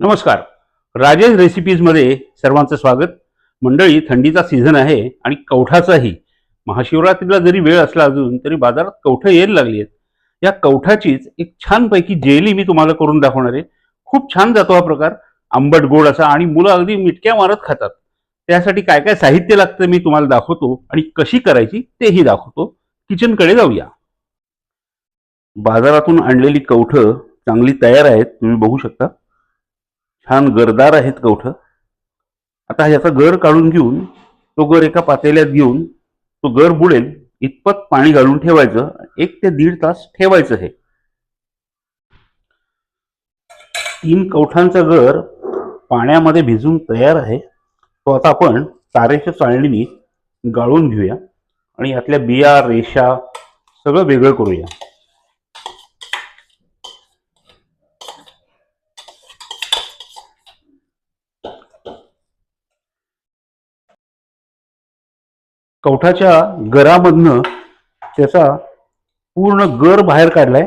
नमस्कार. राजेश रेसिपीजमध्ये सर्वांचं स्वागत. मंडळी थंडीचा सीझन आहे आणि कवठाचाही. महाशिवरात्रीला जरी वेळ असला अजून तरी बाजारात कवठं यायला लागली आहेत या कवठाचीच एक छानपैकी जेली मी तुम्हाला करून दाखवणार आहे. खूप छान जातो हा प्रकार. आंबट गोड असा आणि मुलं अगदी मिटक्या मारत खातात. त्यासाठी काय काय साहित्य लागतं मी तुम्हाला दाखवतो आणि कशी करायची तेही दाखवतो. किचनकडे जाऊया. बाजारातून आणलेली कवठं चांगली तयार आहेत तुम्ही बघू शकता. छान गरदार आहेत कवठं आता ह्याचा गर काढून घेऊन तो गर एका पातेल्यात घेऊन तो गर बुडेल इतपत पाणी घालून ठेवायचं एक ते दीड तास ठेवायचं हे. तीन कवठांचा गर पाण्यामध्ये भिजून तयार आहे. तो आता आपण तारेच्या चाळणीने गाळून घेऊया आणि यातल्या बिया रेषा सगळं वेगळं करूया. कवठाच्या गरामधनं त्याचा पूर्ण गर बाहेर काढलाय.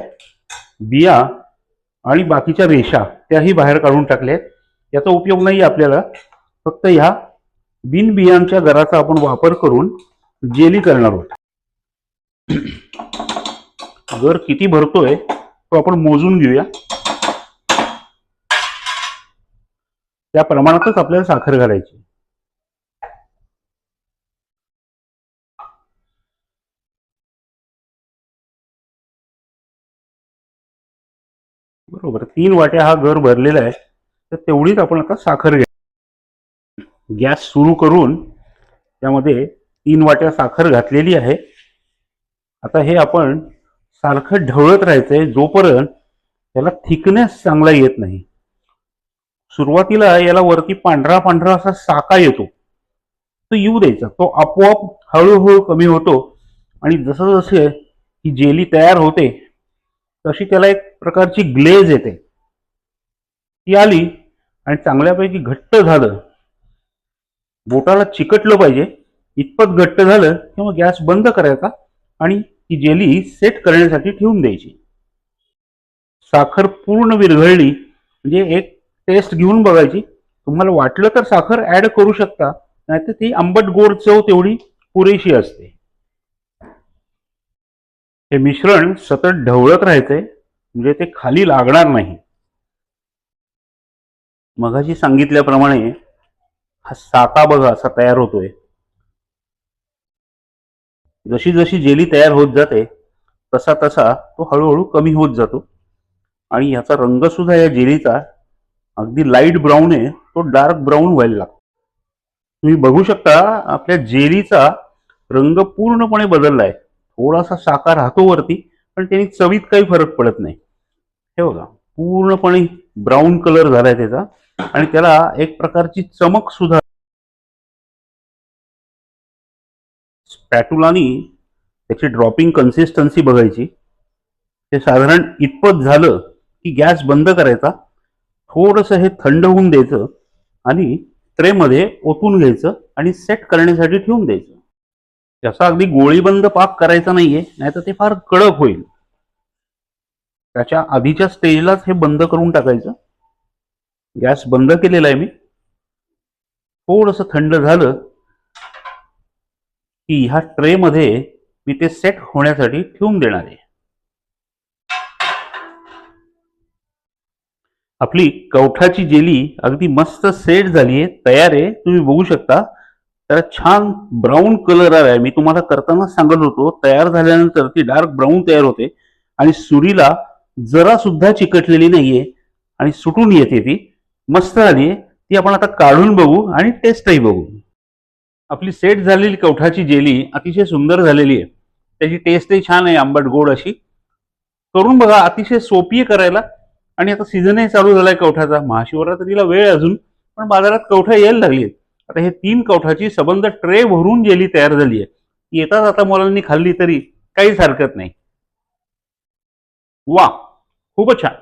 बिया आणि बाकीच्या रेषा त्याही बाहेर काढून टाकल्या आहेत याचा उपयोग नाही आपल्याला. फक्त ह्या बिनबियांच्या गराचा आपण वापर करून जेली करणार आहोत. गर किती भरतोय तो आपण मोजून घेऊया. त्या प्रमाणातच आपल्याला साखर घालायची. बरोबर. तीन वाट्या हा घर भरलेला आहे तर तेवढीच आपण आता साखर घ्या. गॅस सुरू करून त्यामध्ये तीन वाट्या साखर घातलेली आहे. आता हे आपण सारखं ढवळत राहायचंय जोपर्यंत त्याला थिकनेस चांगला येत नाही. सुरुवातीला याला वरती पांढरा पांढरा असा साका येतो. तो येऊ द्यायचा. तो आपोआप हळूहळू कमी होतो आणि जसं जसे ही जेली तयार होते तशी त्याला एक प्रकारची ग्लेज येते. ती आली आणि चांगल्यापैकी घट्ट झालं. बोटाला चिकटलं पाहिजे. इतपत घट्ट झालं की मग गॅस बंद करायचा आणि ती जेली सेट करण्यासाठी ठेवून द्यायची. साखर पूर्ण विरघळली. म्हणजे एक टेस्ट घेऊन बघायची. तुम्हाला वाटलं तर साखर ऍड करू शकता. नाहीतर ती आंबट गोड चव तेवढी पुरेशी असते. हे मिश्रण सतत ढवळत राहायचंय म्हणजे ते खाली लागणार नाही. मगाशी सांगितल्याप्रमाणे हा साता बघा असा तयार होतोय. जशी जशी जेली तयार होत जाते तसा तसा तो हळूहळू कमी होत जातो. आणि याचा रंग सुद्धा या जेलीचा अगदी लाइट ब्राऊन आहे तो डार्क ब्राऊन व्हायला लागतो. तुम्ही बघू शकता आपल्या जेलीचा रंग पूर्णपणे बदललाय. थोडासा साकार राहतो वरती पण त्यांनी चवीत काही फरक पडत नाही. हे बघा पूर्णपणे ब्राऊन कलर झालाय त्याचा आणि त्याला एक प्रकारची चमक सुद्धा स्पॅटुलानी त्याची ड्रॉपिंग कन्सिस्टन्सी बघायची. ते साधारण इतपत झालं की गॅस बंद करायचा थोडस हे थंड होऊन द्यायचं आणि ट्रेमध्ये ओतून घ्यायचं आणि सेट करण्यासाठी ठेवून द्यायचं. त्याचा अगदी गोळीबंद पाक करायचा नाहीये नाहीतर ते फार कडक होईल. त्याच्या आधीच्या स्टेजलाच हे बंद करून टाकायचं. गॅस बंद केलेला आहे मी. थोडस थंड झालं की ह्या ट्रेमध्ये मी ते सेट होण्यासाठी ठेवून देणार आहे. आपली कवठाची जेली अगदी मस्त सेट झाली आहे तयार आहे. तुम्ही बघू शकता. त्याला छान ब्राऊन कलर आलाय. मी तुम्हाला करताना सांगत होतो तयार झाल्यानंतर ती डार्क ब्राऊन तयार होते. आणि सुरीला जरा सुद्धा चिकटलेली नाहीये आणि सुटून येते ती. मस्त झाली ती आपण आता काढून बघू आणि टेस्टही बघू. आपली सेट झालेली कवठाची जेली अतिशय सुंदर झालेली आहे. त्याची टेस्टही छान आहे आंबट गोड अशी. करून बघा अतिशय सोपी आहे करायला. आणि आता सीझनही चालू झालाय कवठाचा. महाशिवरात्रीला वेळ अजून पण बाजारात कवठा यायला लागली आहेत आता हे तीन कवठाची सबंध ट्रे भरून जेली तयार झाली आहे. येतात आता मुलांनी खाल्ली तरी काहीच हरकत नाही. वा खूपच छान.